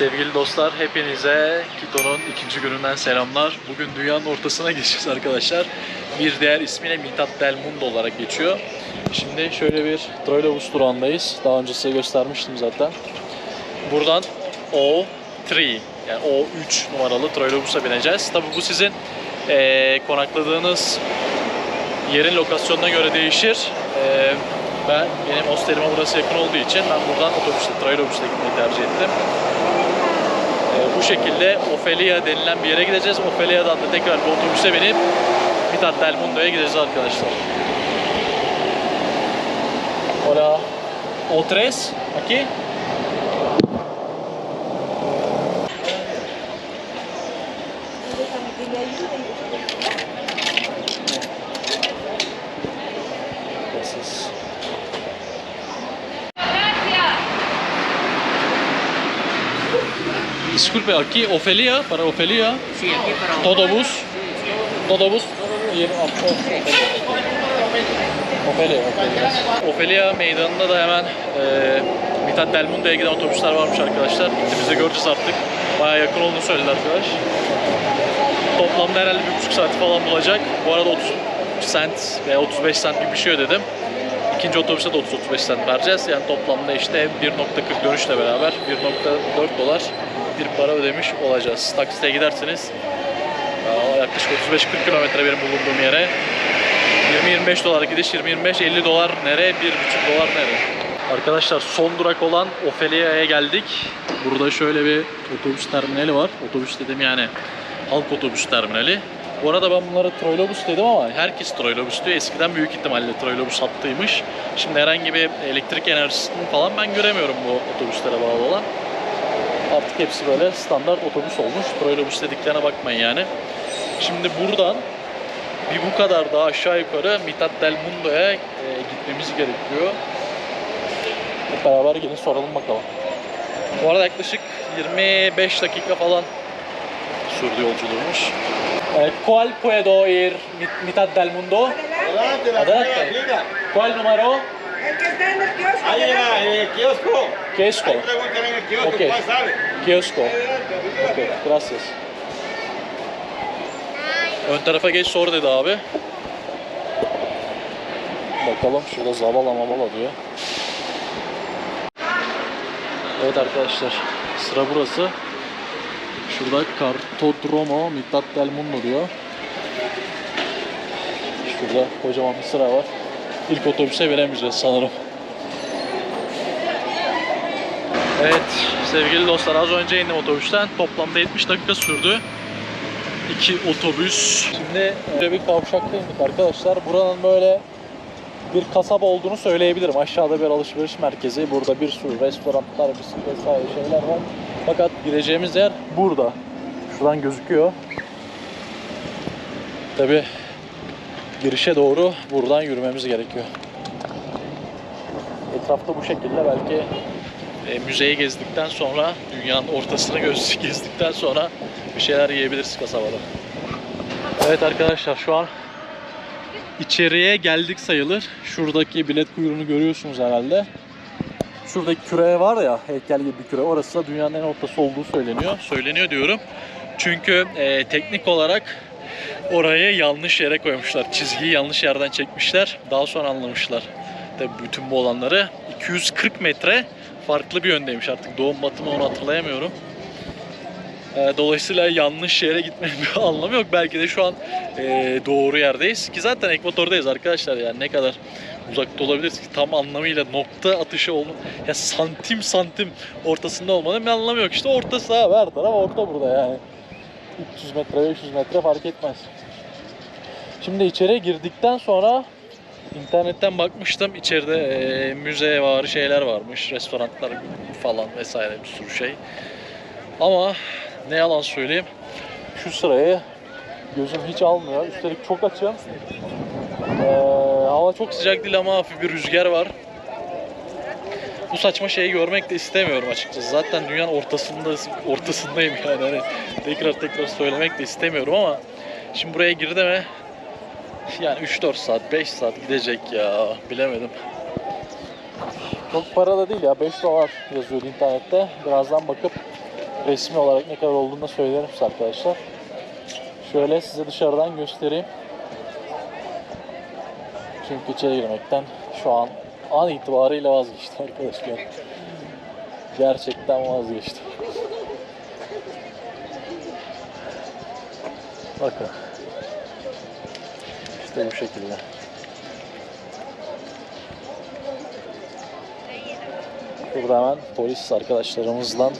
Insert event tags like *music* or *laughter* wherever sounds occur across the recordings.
Sevgili dostlar hepinize Kito'nun ikinci gününden selamlar. Bugün dünyanın ortasına geçeceğiz arkadaşlar. Bir diğer ismiyle Mithat Del Mundo olarak geçiyor. Şimdi şöyle bir Troilobus durağındayız. Daha önce size göstermiştim zaten. Buradan O3 yani O3 numaralı Troilobus'a bineceğiz. Tabi bu sizin eee, konakladığınız yerin lokasyonuna göre değişir. Eee, ben benim hostelime burası yakın olduğu için ben buradan otobüsle, Troilobus'la gitmeyi tercih ettim. Ee, bu şekilde Ofelia denilen bir yere gideceğiz. Ofelia'dan da tekrar bir otobüse binip Mithat Del Mundo'ya gideceğiz arkadaşlar. Hola. O3 aquí. Gracias. Disculpe, aquí Ofelia, para Ofelia. Sí, aquí para Todo bus. Todo bus. Ofelia. Ofelia meydanında da hemen e, Mithat Del Mundo'ya giden otobüsler varmış arkadaşlar. Gittiğimizde göreceğiz artık. Baya yakın olduğunu söyledi arkadaş. Toplamda herhalde bir buçuk saati falan bulacak. Bu arada 30 cent veya 35 cent gibi bir şey ödedim. İkinci otobüse de 30-35 cent vereceğiz. Yani toplamda işte 1.40 dönüşle beraber 1.4 dolar bir para ödemiş olacağız. Taksite giderseniz yaklaşık 35-40 kilometre benim bulunduğum yere 20-25 dolar gidiş, 20-25-50 dolar nere, 1,5 dolar nere. Arkadaşlar son durak olan Ofelia'ya geldik. Burada şöyle bir otobüs terminali var. Otobüs dedim yani halk otobüs terminali. Bu arada ben bunlara troilobus dedim ama herkes troilobus diyor. Eskiden büyük ihtimalle troilobus hattıymış. Şimdi herhangi bir elektrik enerjisini falan ben göremiyorum bu otobüslere bağlı olan. Artık hepsi böyle standart otobüs olmuş. Troilobus dediklerine bakmayın yani. Şimdi buradan bir bu kadar daha aşağı yukarı Mithat Del Mundo'ya e, gitmemiz gerekiyor. Hep beraber gelin soralım bakalım. Bu arada yaklaşık 25 dakika falan sürdü yolculuğumuz. E, ¿Cuál puedo ir Mi- Mithat del Mundo? Adelante, la Adelante. ¿Cuál número? El que está en el kiosco. Ahí en la- en el kiosco. Kiosco. Ahí preguntan en el kiosco, Ok. ¿cuál sabe? Kiosco. Okay, gracias. Ön tarafa geç sor dedi abi. Bakalım şurada zavala mavala diyor. Evet arkadaşlar sıra burası. Şurada Cartodromo Mittat del Mundo diyor. Şurada kocaman bir sıra var. İlk otobüse binemeyeceğiz sanırım. Evet sevgili dostlar az önce indim otobüsten. Toplamda 70 dakika sürdü. İki otobüs. Şimdi böyle bir kavşakta indik arkadaşlar. Buranın böyle bir kasaba olduğunu söyleyebilirim. Aşağıda bir alışveriş merkezi. Burada bir sürü restoranlar, bisiklet vesaire şeyler var. Fakat gireceğimiz yer burada. Şuradan gözüküyor. Tabi girişe doğru buradan yürümemiz gerekiyor. Etrafta bu şekilde belki e, müzeyi gezdikten sonra, dünyanın ortasını göz *laughs* gezdikten sonra bir şeyler yiyebiliriz kasabada. Evet arkadaşlar şu an içeriye geldik sayılır. Şuradaki bilet kuyruğunu görüyorsunuz herhalde. Şuradaki küre var ya, heykel gibi bir küre. Orası da dünyanın en ortası olduğu söyleniyor. Söyleniyor diyorum. Çünkü e, teknik olarak orayı yanlış yere koymuşlar. Çizgiyi yanlış yerden çekmişler. Daha sonra anlamışlar. Tabii bütün bu olanları 240 metre farklı bir yöndeymiş artık. Doğum batı mı onu hatırlayamıyorum. Ee, Dolayısıyla yanlış yere gitmenin bir *laughs* anlamı yok. Belki de şu an e, doğru yerdeyiz. Ki zaten ekvatordayız arkadaşlar yani ne kadar uzakta olabiliriz ki tam anlamıyla nokta atışı olun. Ya santim santim ortasında olmanın bir anlamı yok. İşte ortası abi her taraf orta burada yani. 300 metre 500 metre fark etmez. Şimdi içeri girdikten sonra internetten bakmıştım. İçeride e, müze var, şeyler varmış, restoranlar falan vesaire bir sürü şey. Ama ne yalan söyleyeyim, şu sırayı gözüm hiç almıyor. Üstelik çok açım. Ee, hava çok sıcak değil ama hafif bir rüzgar var. Bu saçma şeyi görmek de istemiyorum açıkçası. Zaten dünyanın ortasında ortasındayım yani. Hani tekrar tekrar söylemek de istemiyorum ama şimdi buraya girdi mi yani 3-4 saat, 5 saat gidecek ya. Bilemedim. Çok para da değil ya. 5 dolar yazıyordu internette. Birazdan bakıp resmi olarak ne kadar olduğunu da söylerim size arkadaşlar. Şöyle size dışarıdan göstereyim. Çünkü içeri girmekten şu an an itibariyle vazgeçtim arkadaşlar. Gerçekten vazgeçtim. Bakın. İşte bu şekilde. Burada hemen polis arkadaşlarımızla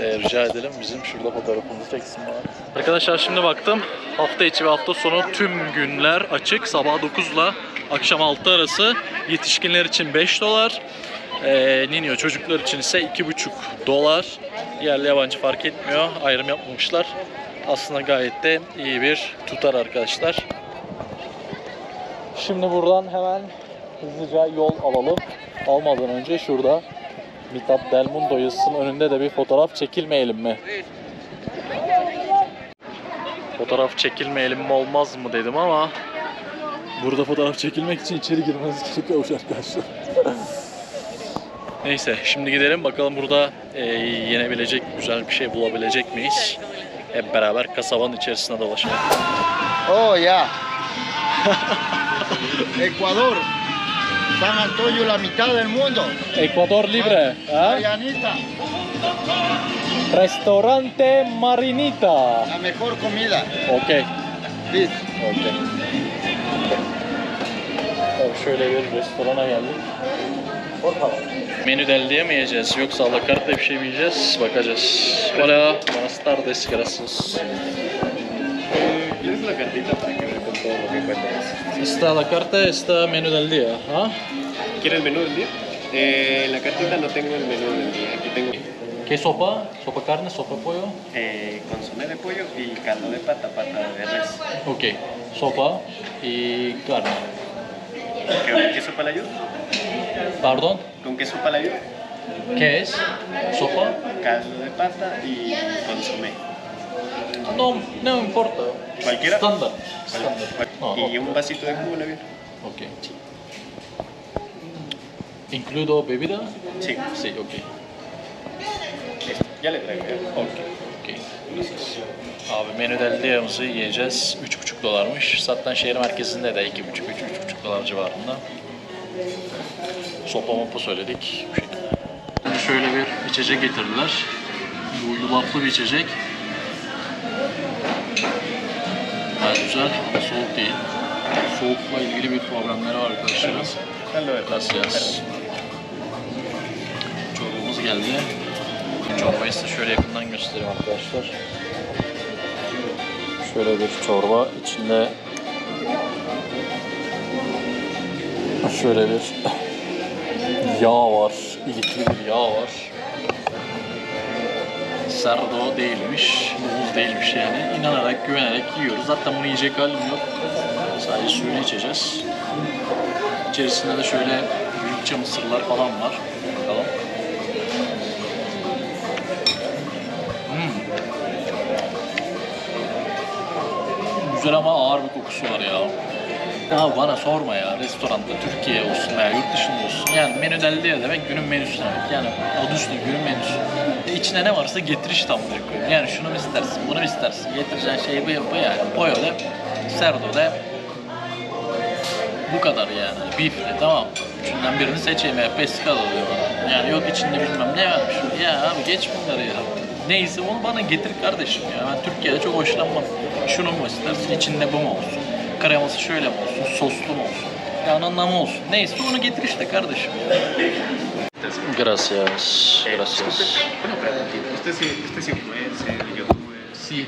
e, rica edelim bizim şurada fotoğrafımızı çeksinler. Arkadaşlar şimdi baktım hafta içi ve hafta sonu tüm günler açık. Sabah 9 ile akşam 6 arası yetişkinler için 5 dolar. E, Ninyo çocuklar için ise 2,5 dolar. Yerli yabancı fark etmiyor. Ayrım yapmamışlar. Aslında gayet de iyi bir tutar arkadaşlar. Şimdi buradan hemen hızlıca yol alalım. Almadan önce şurada Mithat Del Mundo yazısının önünde de bir fotoğraf çekilmeyelim mi? Fotoğraf çekilmeyelim mi olmaz mı dedim ama burada fotoğraf çekilmek için içeri girmeniz gerekiyormuş arkadaşlar. Neyse şimdi gidelim bakalım burada e, yenebilecek güzel bir şey bulabilecek miyiz? Hep beraber kasabanın içerisinde dolaşalım. Oh, ya. *laughs* Ecuador. San Antonio, la mitad del mundo. Ecuador libre. ¿ah? Marianita, Restaurante Marinita. la mejor comida. Okey. Please. Okey. Tabii şöyle bir restorana geldik. Menü del diye mi yiyeceğiz yoksa alakart bir şey mi yiyeceğiz? Bakacağız. Hola, buenas tardes, gracias. ¿Quieres la cartita para que con todo lo que? Esta la carta está menú del día. ¿ah? ¿Quieres el menú del día? Eh, la cartita no tengo el menú del día. Aquí tengo ¿Qué sopa? ¿Sopa carne? ¿Sopa pollo? eh, consomé de pollo y caldo de pata, pata de res. Ok. Sopa y carne. ¿Qué, qué sopa le ayuda? Pardon. ¿Con qué sopa le ayuda? ¿Qué es? ¿Sopa? Caldo de pata y consomé. No, no importa. ¿Cualquiera? Estándar. ¿Cuál- Estándar. cuál- No, y no. un vasito de jugo, ¿le viene? Ok. ¿Includo bebida? Sí, Sí, ok. Ya le traigo. Ok. Ok. Gracias. Abi menüde liramızı yiyeceğiz. 3,5 dolarmış. Zaten şehir merkezinde de 2,5-3,5 dolar civarında. Sopa mopa söyledik. Bu şekilde. Şimdi şöyle bir içecek getirdiler. Bu yulaflı bir içecek. Gayet güzel ama soğuk değil. Soğukla ilgili bir problemleri var arkadaşlarım. Caldo de pata. Gracias. Çorbamız geldi. Çorbayı size şöyle yakından göstereyim arkadaşlar. Şöyle bir çorba. içinde şöyle bir yağ var. İlikli bir yağ var. Serdo değilmiş, muz değilmiş yani. İnanarak, güvenerek yiyoruz. Zaten bunu yiyecek halim yok. Sadece suyunu içeceğiz. İçerisinde de şöyle büyükçe mısırlar falan var. Bakalım. Güzel ama ağır bir kokusu var ya. Ya bana sorma ya restoranda Türkiye olsun veya yurt dışında olsun. Yani menü del diye demek günün menüsü demek. Yani adı üstünde günün menüsü. E içine ne varsa getir işte amına koyayım. Yani şunu mu istersin, bunu mu istersin? Getireceğin şey bu, bu yani. Pollo de, serdo de, bu kadar yani. Beef de tamam. Üçünden birini seçeyim ya. Pescado diyor bana. Yani yok içinde bilmem ne varmış. Ya abi geç bunları ya. Neyse onu bana getir kardeşim ya. Ben Türkiye'de çok hoşlanmam. Şunu mu istersin? İçinde bu mu olsun? Kreması şöyle mi olsun? Soslu mu olsun? Yani anlamı olsun. Neyse onu getir işte kardeşim. Gracias. Eh, Gracias. sí,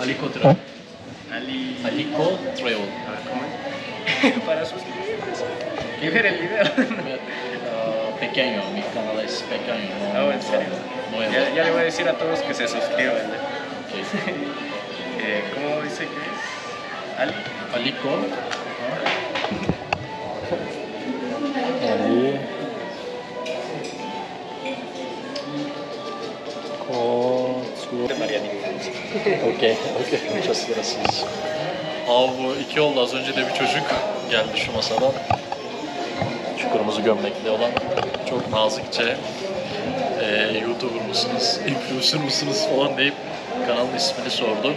Alico Travel. Ali. Alico Travel. A ver, ¿cómo es? *laughs* Para suscribirse. Y ver el video. Ah, pequeño, mi canal es pequeño. No, No, en serio. No Ya, ya le voy a decir a todos que se suscriban. ¿eh? Ok. *laughs* Eh, ¿Cómo dice que es? Ali. Ali. De Marianita. Okey, okey. Muchas gracias. Abi bu iki oldu. Az önce de bir çocuk geldi şu masadan. Gömlekli olan çok nazikçe e, YouTuber mısınız, influencer mısınız falan deyip kanalın ismini sordu.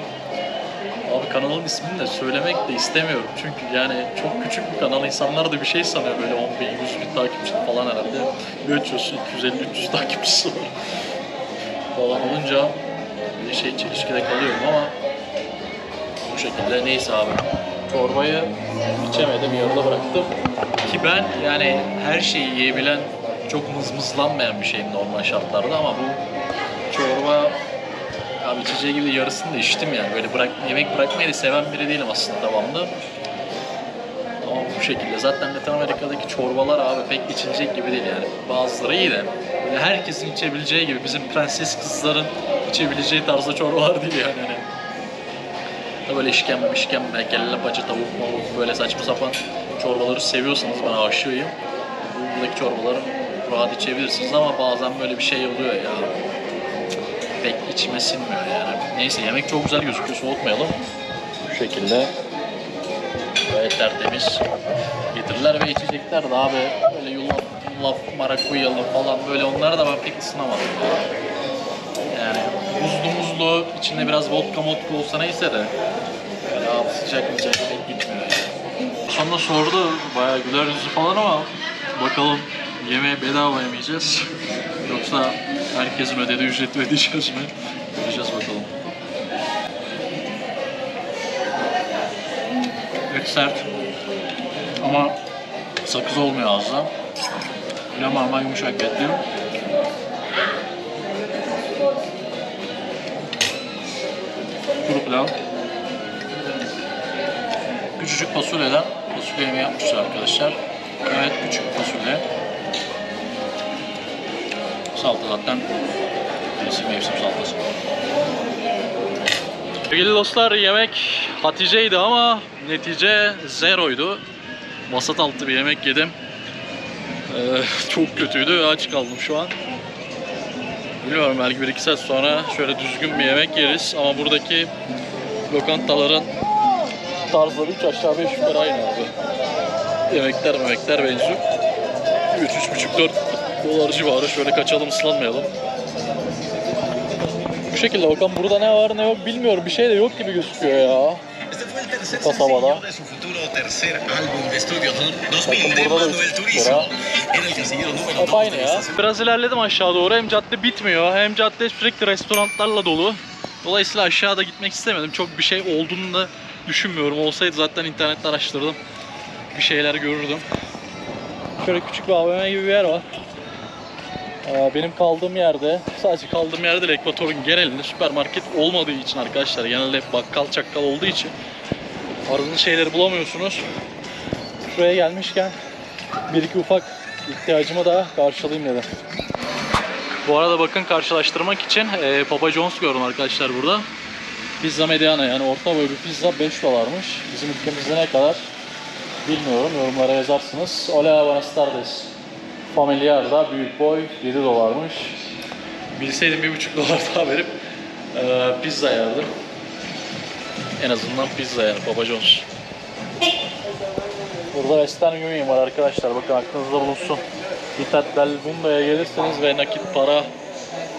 Abi kanalın ismini de söylemek de istemiyorum. Çünkü yani çok küçük bir kanal. insanlar da bir şey sanıyor böyle 10 bin, 100 bin takipçi falan herhalde. Bir açıyorsun 250-300 takipçisi var. falan olunca bir şey çelişkide kalıyorum ama bu şekilde neyse abi. Çorbayı içemedim yarıda bıraktım. Ki ben yani her şeyi yiyebilen çok mızmızlanmayan bir şeyim normal şartlarda ama bu çorba Abi içeceği gibi yarısını da içtim yani. Böyle bırak, yemek bırakmayı da seven biri değilim aslında devamlı. Ama bu şekilde. Zaten Latin Amerika'daki çorbalar abi pek içilecek gibi değil yani. Bazıları iyi de. Böyle herkesin içebileceği gibi bizim prenses kızların içebileceği tarzda çorbalar değil yani. Hani. Da böyle işkembe, işkembe, kelle paça, tavuk, mavuk böyle saçma sapan çorbaları seviyorsanız ben aşığıyım. Buradaki çorbaları rahat içebilirsiniz ama bazen böyle bir şey oluyor ya pek içime sinmiyor yani. Neyse yemek çok güzel gözüküyor soğutmayalım. Bu şekilde gayet tertemiz getirirler ve içecekler de abi böyle yulaf, yulaf marakuyalı falan böyle onları da ben pek ısınamadım ya. Buzlu muzlu içinde biraz vodka modka olsa neyse de böyle abi sıcak pek gitmiyor yani. Sonra sordu bayağı güler yüzlü falan ama bakalım yemeğe bedava yemeyeceğiz. Yoksa herkesin ödediği ücreti ödeyeceğiz mi? Göreceğiz bakalım. Evet sert. Ama sakız olmuyor ağızda. Yine normal yumuşak etli. Pilav. Küçücük fasulyeden fasulye yemeği yapmışlar arkadaşlar. Evet küçük fasulye. Salata zaten mevsim mevsim salatası. Sevgili dostlar yemek Hatice'ydi ama netice zeroydu. Vasat altı bir yemek yedim. Ee, çok kötüydü aç kaldım şu an. Bilmiyorum belki bir iki saat sonra şöyle düzgün bir yemek yeriz ama buradaki lokantaların tarzları 3 aşağı 5 yukarı aynı abi. Yemekler memekler benziyor. 3-3,5-4 dolar civarı şöyle kaçalım ıslanmayalım. Bu şekilde bakalım burada ne var ne yok bilmiyorum bir şey de yok gibi gözüküyor ya. Este fue el tercer Kasabada. sencillo de su futuro tercer álbum de estudio Bakın 2000 de Manuel Turizo. Era el casillero número Hep 2 aynı ya. Biraz ilerledim aşağı doğru. Hem cadde bitmiyor hem cadde sürekli restoranlarla dolu. Dolayısıyla aşağıda gitmek istemedim. Çok bir şey olduğunu da düşünmüyorum. Olsaydı zaten internette araştırdım. Bir şeyler görürdüm. Şöyle küçük bir AVM gibi bir yer var. Ee, Benim kaldığım yerde, sadece kaldığım yerde de Ekvator'un genelinde süpermarket olmadığı için arkadaşlar, genelde hep bakkal çakkal olduğu için aradığınız şeyleri bulamıyorsunuz. Şuraya gelmişken bir iki ufak ihtiyacımı da karşılayayım dedim. Bu arada bakın karşılaştırmak için e, Papa John's gördüm arkadaşlar burada. Pizza mediana yani orta boy bir pizza 5 dolarmış. Bizim ülkemizde ne kadar bilmiyorum. Yorumlara yazarsınız. Hola buenas tardes. Familiar da büyük boy 7 dolarmış. Bilseydim 1,5 dolar daha verip e, pizza yerdim. En azından pizza yani Papa John's. Burada Western Union var arkadaşlar. Bakın aklınızda bulunsun. Mithat Del Bundo'ya gelirseniz ve nakit para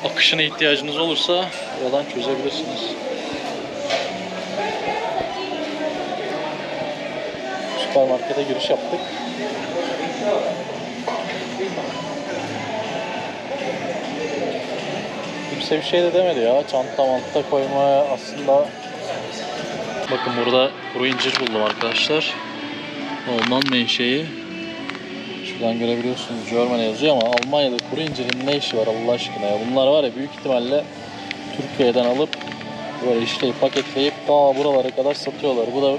akışına ihtiyacınız olursa oradan çözebilirsiniz. Süpermarkete giriş yaptık. Kimse bir şey de demedi ya. Çanta manta koymaya aslında Bakın burada kuru incir buldum arkadaşlar. Alman menşei. Şuradan görebiliyorsunuz Germany yazıyor ama Almanya'da kuru incirin ne işi var Allah aşkına ya. Bunlar var ya büyük ihtimalle Türkiye'den alıp böyle işleyip paketleyip ta buralara kadar satıyorlar. Bu da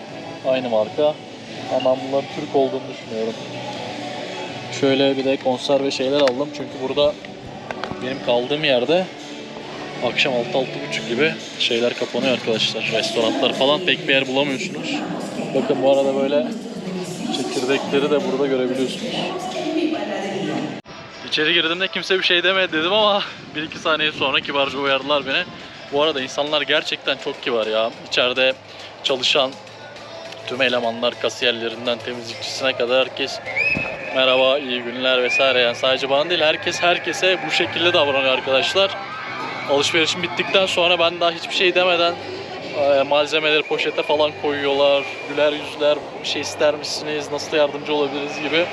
aynı marka. Ama bunların Türk olduğunu düşünüyorum. Şöyle bir de konserve şeyler aldım çünkü burada benim kaldığım yerde akşam 6-6.30 gibi şeyler kapanıyor arkadaşlar. Restoranlar falan pek bir yer bulamıyorsunuz. Bakın bu arada böyle çekirdekleri de burada görebiliyorsunuz. İçeri girdiğimde kimse bir şey demedi dedim ama 1-2 saniye sonra kibarca uyardılar beni. Bu arada insanlar gerçekten çok kibar ya. İçeride çalışan tüm elemanlar kasiyerlerinden temizlikçisine kadar herkes merhaba, iyi günler vesaire. Yani sadece bana değil herkes herkese bu şekilde davranıyor arkadaşlar. Alışverişim bittikten sonra ben daha hiçbir şey demeden e, malzemeleri poşete falan koyuyorlar. Güler yüzler, bir şey ister misiniz, nasıl yardımcı olabiliriz gibi.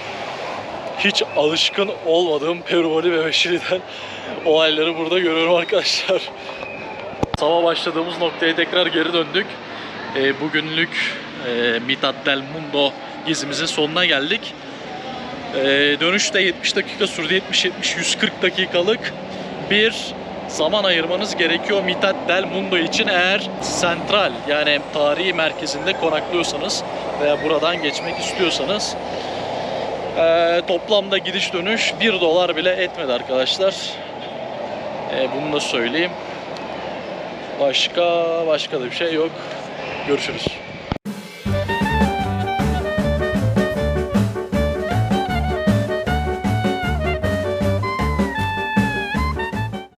Hiç alışkın olmadığım Peruvali ve Veşili'den *laughs* olayları burada görüyorum arkadaşlar. Sabah başladığımız noktaya tekrar geri döndük. E, bugünlük e, Mithat del Mundo gezimizin sonuna geldik. E, dönüşte 70 dakika sürdü. 70-70-140 dakikalık bir zaman ayırmanız gerekiyor Mithat del Mundo için eğer sentral yani tarihi merkezinde konaklıyorsanız veya buradan geçmek istiyorsanız. E, toplamda gidiş dönüş 1 dolar bile etmedi arkadaşlar. E, bunu da söyleyeyim. Başka başka da bir şey yok. Görüşürüz.